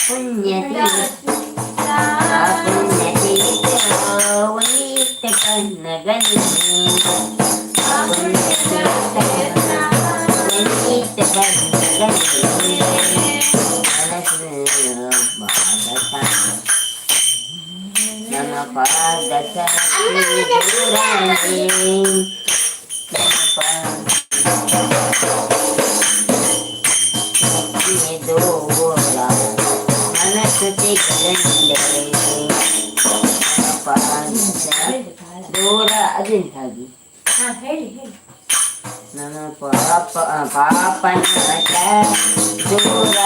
പുണ്യതീർത്ത Thank you. ದೂರ ಅದೇ ಹಾಗೆ ನನ್ನ ಪಾಪ ಪಾಪನ ದೂರ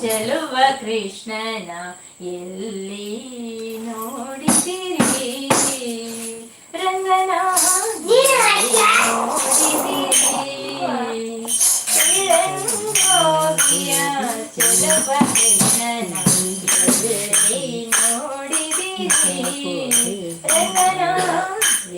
ಚೆಲುವ ಕೃಷ್ಣನ ಎಲ್ಲಿ ನೋಡಿದಿರಿ ರಂಗನ ನೋಡಿದಿರಿ ಚೆಲುವ ಕೃಷ್ಣನ ಎಲ್ಲಿ ನೋಡಿದಿರಿ ರಂಗನ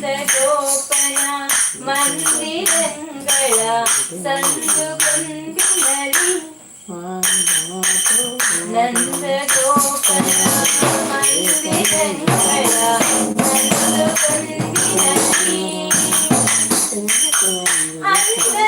ഗോപന മന്ദിരങ്ങള സന്തുകൊണ്ടിനളി നന്ദഗോപന മന്ദിരങ്ങള സന്തുകൊണ്ടിനളി അന്ത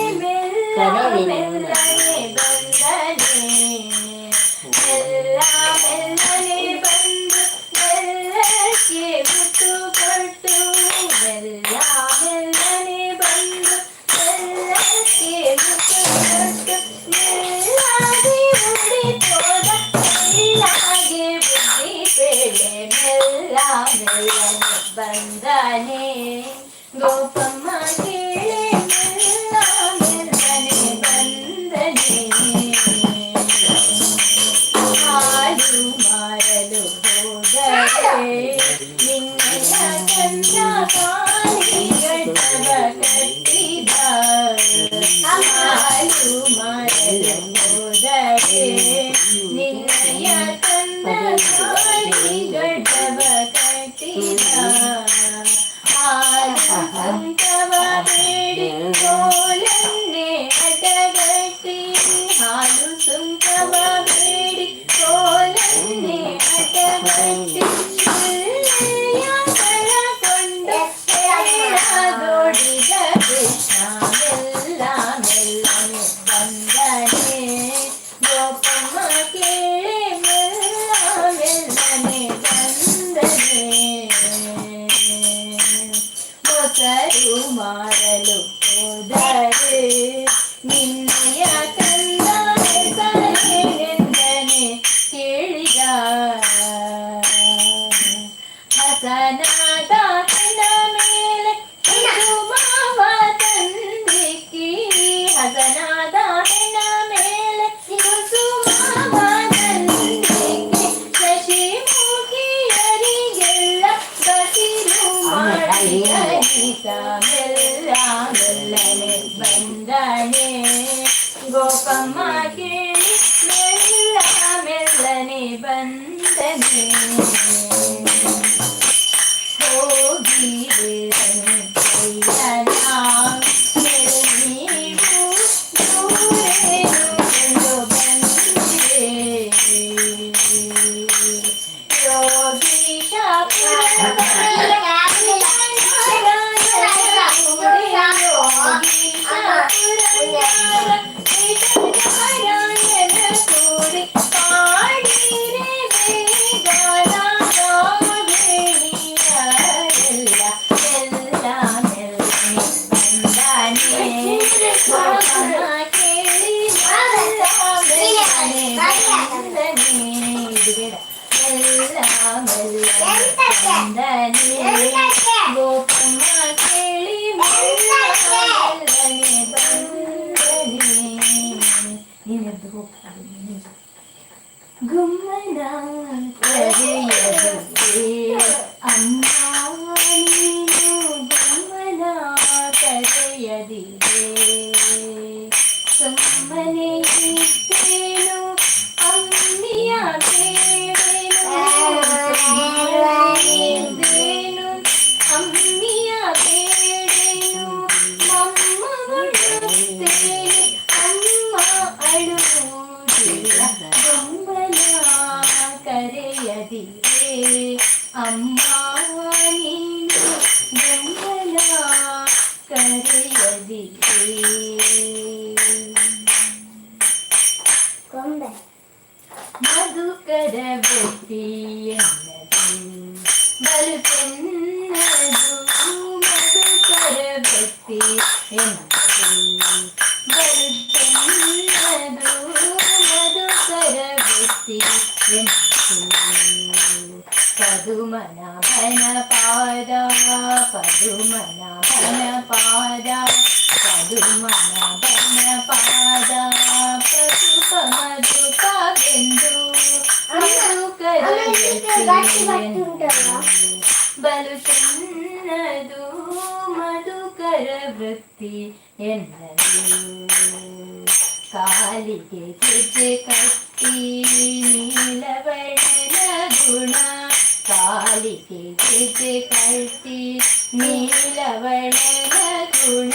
ಬಂದನೆ ಗೋಪ say அழகு அம்மா everything. ವೃತ್ತಿ ಎನ್ನಲು ಕಾಲಿಗೆ ಗೆಜ್ಜೆ ಕಟ್ಟಿ ನೀಲವರ್ಣನ ಗುಣ ಕಾಲಿಗೆ ಗೆಜ್ಜೆ ಕಟ್ಟಿ ನೀಲವರ್ಣನ ಗುಣ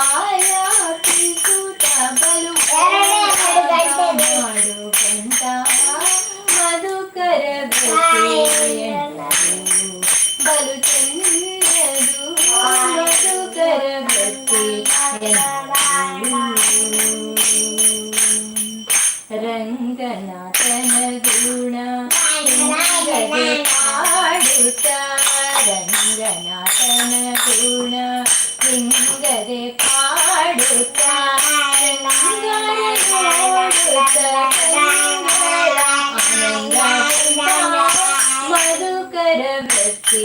ಆಯಾಪಿಸುತ್ತ ಬಲು ಮಾಡುವಂತ ಮಧುಕರ ಗತಿ രംഗനാഥന ഗുണ പാടുത്ത രംഗനാഥന ഗുണ ലിംഗരെ പാടുത്ത മധുകര വൃത്തി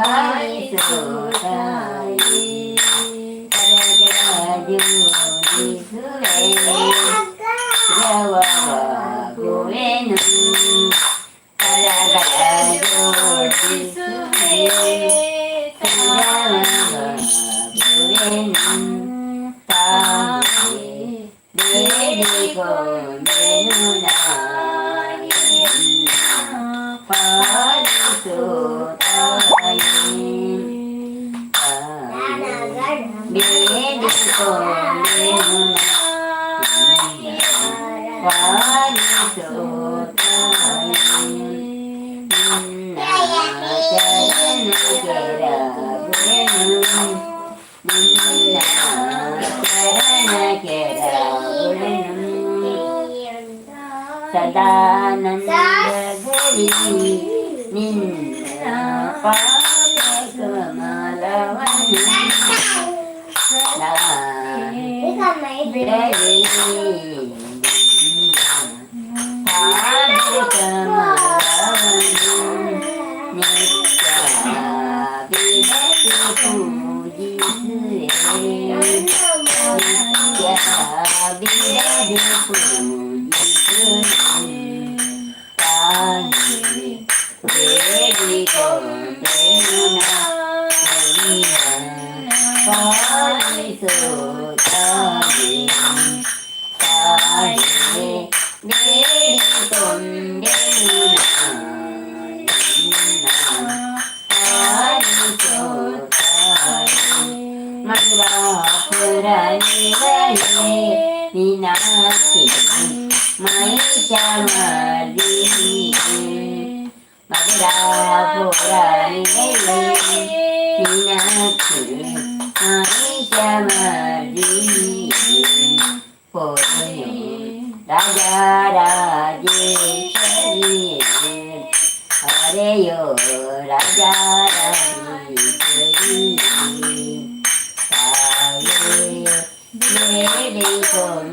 ಆಲಿಸೋ ಶರಣಗೆರಗುವೆನು ನಿನ್ನ ಶರಣಗೆರಗುವೆನು ಸದಾನಂದಗಲಿ ನಿನ್ನ ಪಾದಕಮಲವನ್ನು ಸದಾ ಬಿಡಲಿ đi cùng để na để đi hằng có đi rồi cha đa di cha di ở đây yo ra cha đa di cha di ta đi đi đi con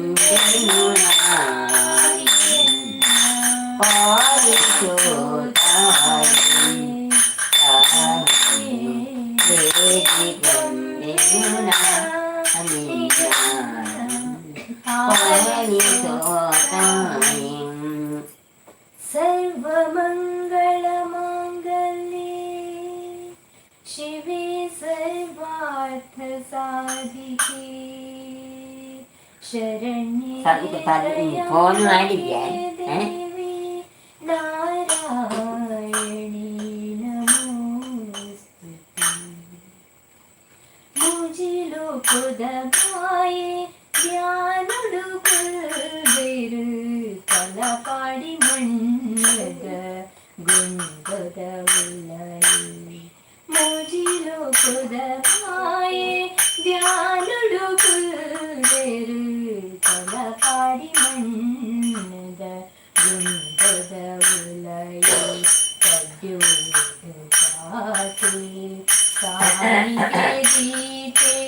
പോകുന്നതായിരിക്കും के सारे जीते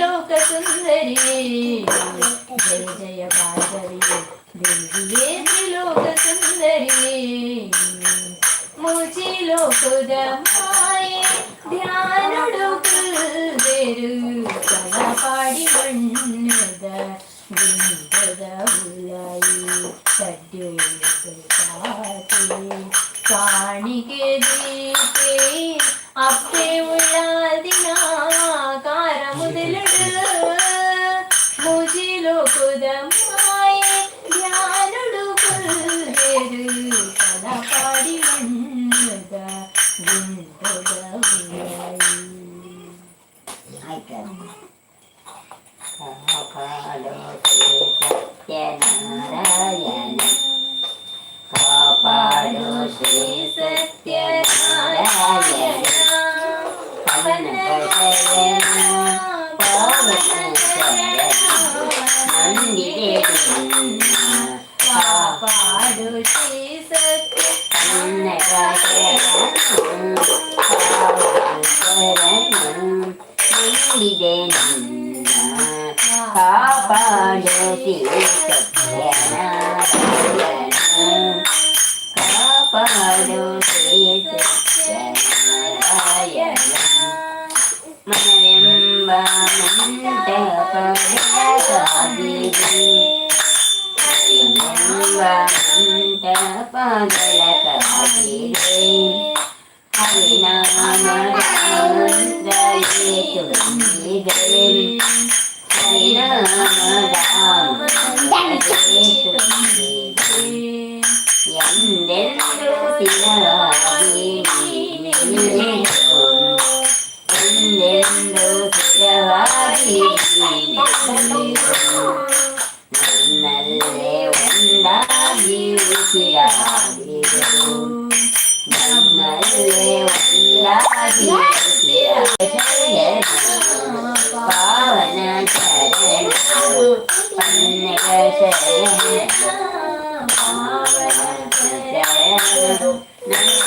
ലോകസുന്ദരി ജയ ജയ പാർവതി ദേവിയേന്ദ്രി ലോകസുന്ദരി മുജി ലോകമായ ധ്യാനടുക്കു പാടി മണ്ണത ബിന്ദത ഉള്ളായി സദ്യ കാത്തേ chỉ cực nhẹ Hấp hơi đu chỉ cực nhẹ Mình bà mình đẹp và đẹp và đi đi và mình đẹp và đẹp và đi. Đi Hãy subscribe cho kênh Ghiền Mì Gõ Để không bỏ lỡ những video hấp dẫn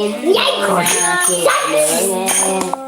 Yeah, yeah.